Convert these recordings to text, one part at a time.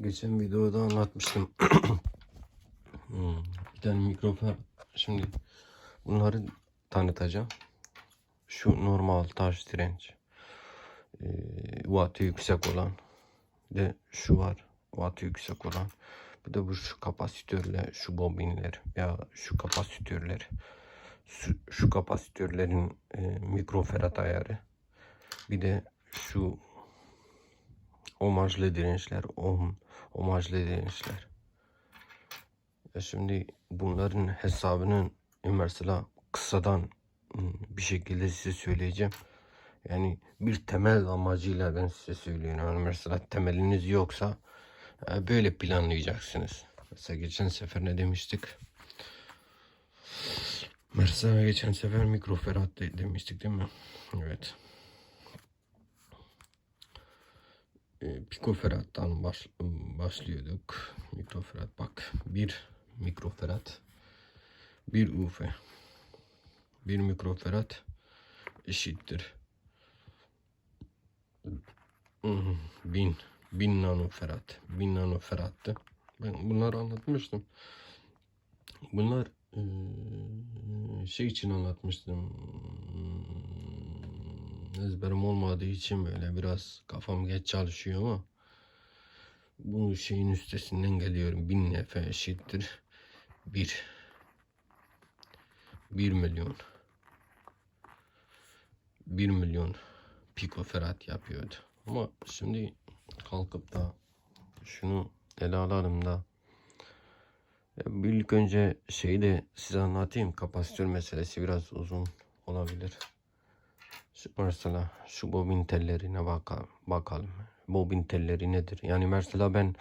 Geçen videoda anlatmıştım. Hmm, bir tane mikrofon. Şimdi bunları tanıtacağım. Şu normal taş direnç. Ee, wattı yüksek olan. De şu var. Wattı yüksek olan. Bir de bu şu kapasitörle şu bobinler ya şu kapasitörler. Şu, şu kapasitörlerin e, mikroferat ayarı. Bir de şu omajlı dirençler, ohm, omajlı dirençler. Ya şimdi bunların hesabını mesela kısadan ım, bir şekilde size söyleyeceğim. Yani bir temel amacıyla ben size söylüyorum. Yani mesela temeliniz yoksa e, böyle planlayacaksınız. Mesela geçen sefer ne demiştik? Mesela geçen sefer mikroferat de- demiştik değil mi? Evet. E, pikoferattan baş, başlıyorduk. Mikroferat bak. Bir mikroferat. Bir UF. Bir mikroferat eşittir. Hmm, Bin. Bin nanoferat. Bin nanoferattı. Ben bunları anlatmıştım. Bunlar şey için anlatmıştım. Ezberim olmadığı için böyle biraz kafam geç çalışıyor ama bu şeyin üstesinden geliyorum. Bin nefe eşittir. Bir. Bir milyon. Bir milyon pikoferat yapıyordu. Ama şimdi kalkıp da şunu ele alalım da bir ilk önce şeyi de size anlatayım. Kapasitör meselesi biraz uzun olabilir. Mesela şu bobin tellerine bakalım. bakalım. Bobin telleri nedir? Yani mesela ben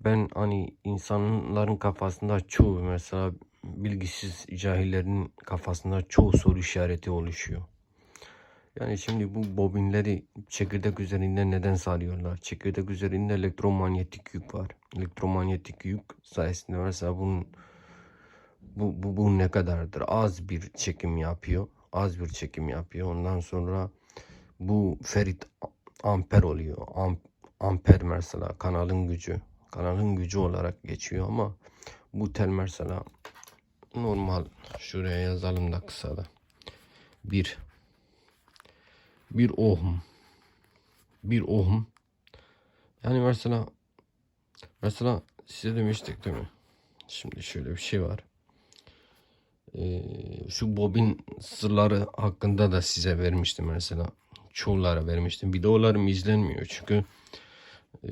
ben hani insanların kafasında çoğu mesela bilgisiz cahillerin kafasında çoğu soru işareti oluşuyor. Yani şimdi bu bobinleri çekirdek üzerinde neden sarıyorlar? Çekirdek üzerinde elektromanyetik yük var. Elektromanyetik yük sayesinde mesela bunun bu, bu, bu ne kadardır? Az bir çekim yapıyor. Az bir çekim yapıyor. Ondan sonra bu ferit amper oluyor. Am, amper mesela kanalın gücü. Kanalın gücü olarak geçiyor ama bu tel mesela normal şuraya yazalım da kısa da. Bir bir ohm bir ohm yani mesela mesela size demiştik değil mi? Şimdi şöyle bir şey var. Ee, şu bobin sırları hakkında da size vermiştim mesela. Çoğulara vermiştim. Videolarım izlenmiyor çünkü e,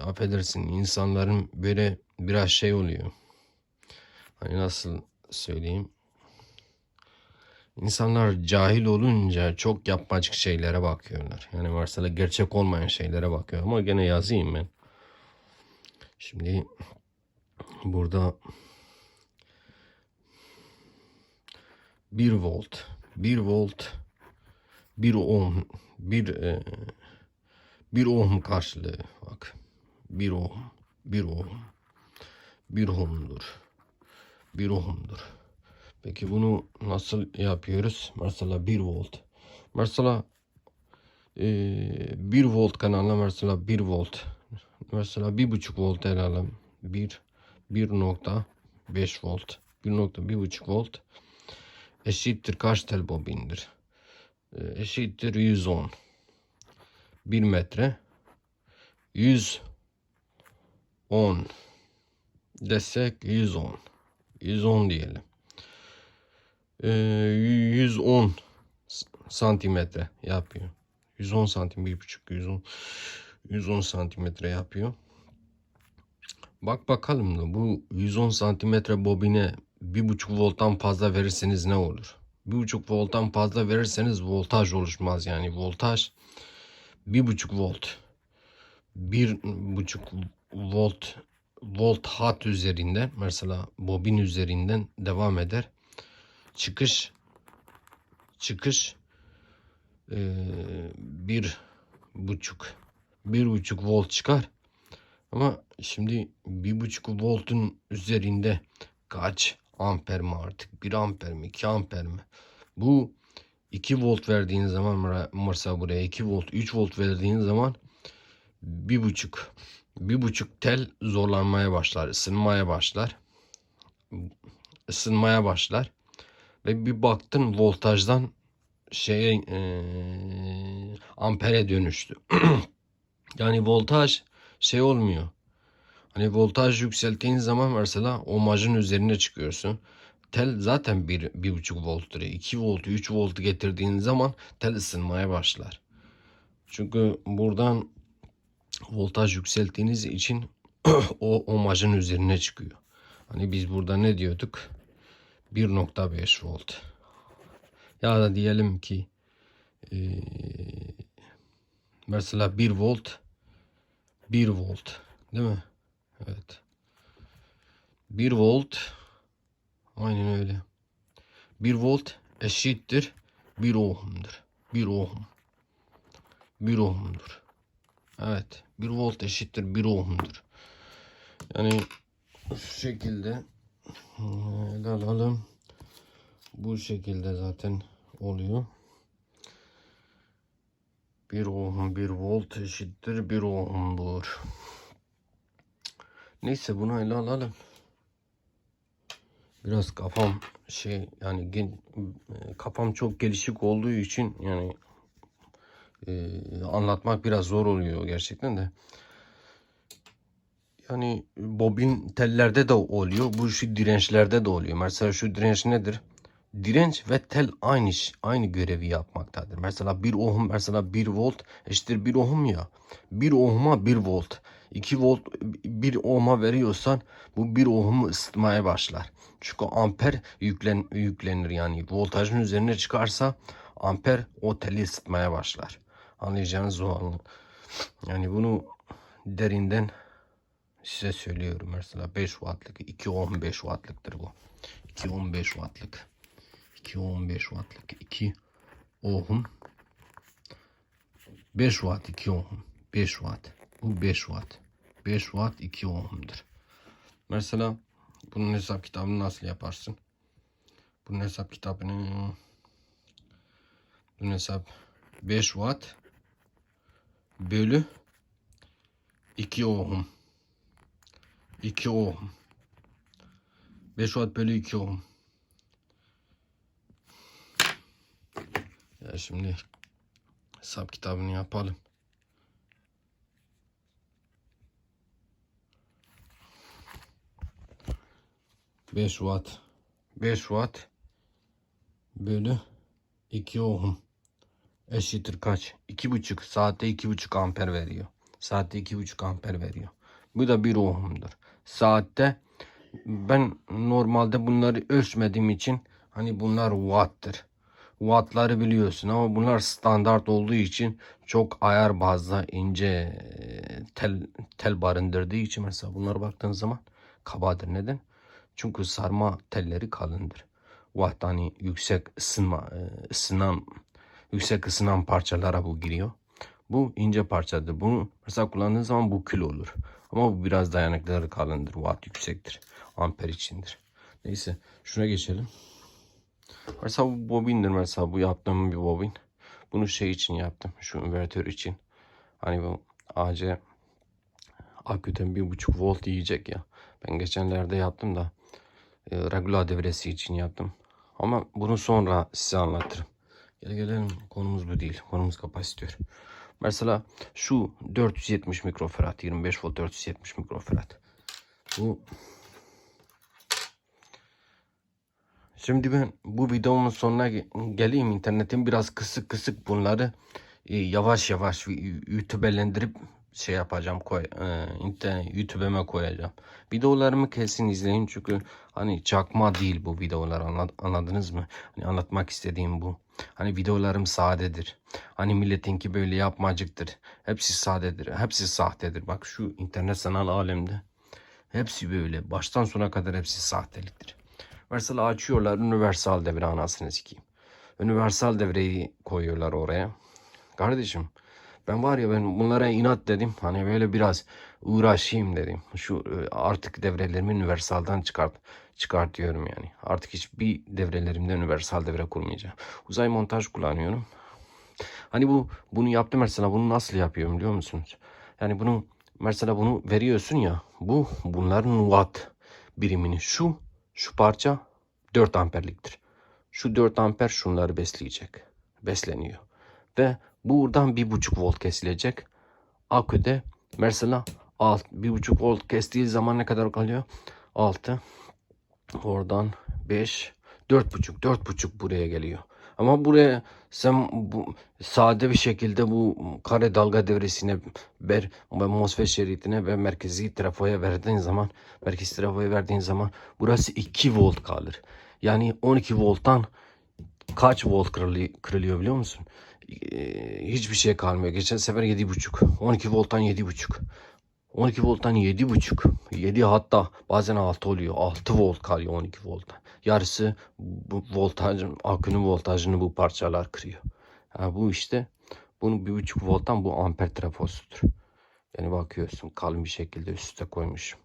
affedersin insanların böyle biraz şey oluyor. Hani nasıl söyleyeyim? İnsanlar cahil olunca çok yapmacık şeylere bakıyorlar. Yani mesela gerçek olmayan şeylere bakıyor. Ama gene yazayım ben. Şimdi burada 1 volt, 1 volt, 1 ohm, 1 e, 1 ohm karşılığı bak. 1 ohm, 1 ohm, 1 ohmdur. 1 ohmdur. Peki bunu nasıl yapıyoruz? Mesela 1 volt. Mesela e, 1 volt kanalına mesela 1 volt. Mesela 1.5 volt ele alalım. 1 1.5 volt. 1.1.5 volt eşittir kaç tel bobindir? E, eşittir 110. 1 metre 110 desek 110 110 diyelim. Ee, 110 s- santimetre yapıyor. 110 santim bir buçuk 110 110 santimetre yapıyor. Bak bakalım da bu 110 santimetre bobine bir buçuk volttan fazla verirseniz ne olur? Bir buçuk volttan fazla verirseniz voltaj oluşmaz yani voltaj bir buçuk volt bir buçuk volt volt hat üzerinden mesela bobin üzerinden devam eder. Çıkış çıkış eee, bir buçuk bir buçuk volt çıkar. Ama şimdi bir buçuk voltun üzerinde kaç amper mi artık? Bir amper mi? iki amper mi? Bu 2 volt verdiğin zaman mesela buraya 2 volt 3 volt verdiğin zaman bir buçuk bir buçuk tel zorlanmaya başlar, ısınmaya başlar. ısınmaya başlar. Ve bir baktın voltajdan şeye eee, ampere dönüştü. yani voltaj şey olmuyor. Hani voltaj yükselttiğin zaman mesela omajın üzerine çıkıyorsun. Tel zaten bir, bir buçuk volttur. 2 volt, 3 volt getirdiğin zaman tel ısınmaya başlar. Çünkü buradan voltaj yükselttiğiniz için o omajın üzerine çıkıyor. Hani biz burada ne diyorduk? 1.5 volt. Ya da diyelim ki eee, mesela 1 volt 1 volt değil mi? Evet. 1 volt aynen öyle. 1 volt eşittir 1 ohm'dur. 1 ohm. 1 ohm'dur. Evet. 1 volt eşittir 1 ohm'dur. Yani şu şekilde ele alalım. Bu şekilde zaten oluyor. 1 ohm 1 volt eşittir 1 ohm'dur. Neyse bunu ele alalım. Biraz kafam şey yani gen- e, kafam çok gelişik olduğu için yani e, anlatmak biraz zor oluyor gerçekten de. Yani bobin tellerde de oluyor. Bu şu dirençlerde de oluyor. Mesela şu direnç nedir? Direnç ve tel aynı aynı görevi yapmaktadır. Mesela 1 ohm mesela 1 volt eşittir 1 ohm ya. 1 ohma 1 volt. 2 volt 1 ohma veriyorsan bu 1 ohmu ısıtmaya başlar. Çünkü amper yüklen, yüklenir yani voltajın üzerine çıkarsa amper o teli ısıtmaya başlar. Anlayacağınız o anı. Yani bunu derinden size söylüyorum. Mesela 5 wattlık 2 ohm 5 wattlıktır bu. 2 ohm 5 wattlık. 2 ohm 5 wattlık 2 ohm. 5 watt 2 ohm. 5 watt. Bu 5 watt. 5 watt 2 ohm'dur. Mesela bunun hesap kitabını nasıl yaparsın? Bunun hesap kitabını bunun hesap 5 watt bölü 2 ohm. 2 ohm. 5 watt bölü 2 ohm Ya şimdi hesap kitabını yapalım. Beş watt. 5 watt bölü 2 ohm eşittir kaç? 2,5 saatte 2,5 amper veriyor. Saatte 2,5 amper veriyor. Bu da 1 ohm'dur. Saatte ben normalde bunları ölçmediğim için hani bunlar watt'tır. Wattları biliyorsun ama bunlar standart olduğu için çok ayar bazda ince e, tel tel barındırdığı için mesela bunlara baktığın zaman kabadır. Neden? Çünkü sarma telleri kalındır. Watt hani yüksek ısınma e, ısınan yüksek ısınan parçalara bu giriyor. Bu ince parçadır. Bunu mesela kullandığın zaman bu kül olur. Ama bu biraz dayanıklıları kalındır. Watt yüksektir. Amper içindir. Neyse şuna geçelim. Mesela bu bobindir mesela bu yaptığım bir bobin. Bunu şey için yaptım. Şu invertör için. Hani bu AC aküden bir buçuk volt yiyecek ya. Ben geçenlerde yaptım da e, regula devresi için yaptım. Ama bunu sonra size anlatırım. Gel gelelim konumuz bu değil. Konumuz kapasitör. Mesela şu 470 mikrofarad 25 volt 470 mikrofarad. Bu Şimdi ben bu videomun sonuna ge- geleyim. İnternetin biraz kısık kısık bunları e, yavaş yavaş YouTube'lendirip şey yapacağım koy e, YouTube'eme koyacağım. Videolarımı kesin izleyin çünkü hani çakma değil bu videolar anla- anladınız mı? Hani anlatmak istediğim bu. Hani videolarım sadedir. Hani milletinki böyle yapmacıktır. Hepsi sadedir. Hepsi sahtedir. Bak şu internet sanal alemde hepsi böyle baştan sona kadar hepsi sahteliktir. Mesela açıyorlar universal devre anasını sikeyim. Universal devreyi koyuyorlar oraya. Kardeşim ben var ya ben bunlara inat dedim. Hani böyle biraz uğraşayım dedim. Şu e, artık devrelerimi universaldan çıkart çıkartıyorum yani. Artık hiçbir devrelerimde universal devre kurmayacağım. Uzay montaj kullanıyorum. Hani bu bunu yaptım mesela bunu nasıl yapıyorum biliyor musunuz? Yani bunu mesela bunu veriyorsun ya bu bunların watt birimini şu şu parça 4 amperliktir. Şu 4 amper şunları besleyecek. Besleniyor. Ve buradan 1.5 volt kesilecek. Aküde mesela alt, 1.5 volt kestiği zaman ne kadar kalıyor? 6 oradan 5 4.5 4.5 buraya geliyor. Ama buraya sen bu sade bir şekilde bu kare dalga devresine ver ve MOSFET şeridine ve merkezi trafoya verdiğin zaman merkezi trafoya verdiğin zaman burası 2 volt kalır. Yani 12 volttan kaç volt kırılıyor, biliyor musun? Ee, hiçbir şey kalmıyor. Geçen sefer 7.5. 12 volttan 7.5. 12 volttan 7.5. 7 hatta bazen 6 oluyor. 6 volt kalıyor 12 volttan. Yarısı bu voltajın, akünün voltajını bu parçalar kırıyor. Ha, bu işte bunun 1.5 volttan bu amper trafosudur. Yani bakıyorsun kalın bir şekilde üste koymuşum.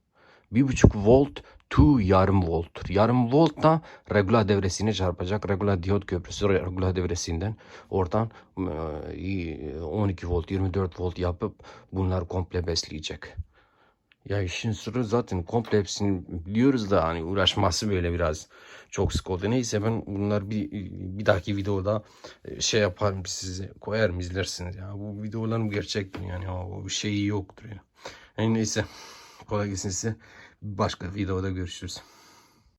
1.5 volt to yarım volttur. Yarım volt da regula devresine çarpacak. Regula diyot köprüsü regula devresinden oradan e, 12 volt 24 volt yapıp bunlar komple besleyecek. Ya işin sırrı zaten komple hepsini biliyoruz da hani uğraşması böyle biraz çok sık oldu. Neyse ben bunlar bir bir dahaki videoda e, şey yaparım size koyarım izlersiniz ya. Bu videolarım gerçekten yani o şeyi yoktur ya. Yani neyse kolay gelsin size. Başka videoda görüşürüz.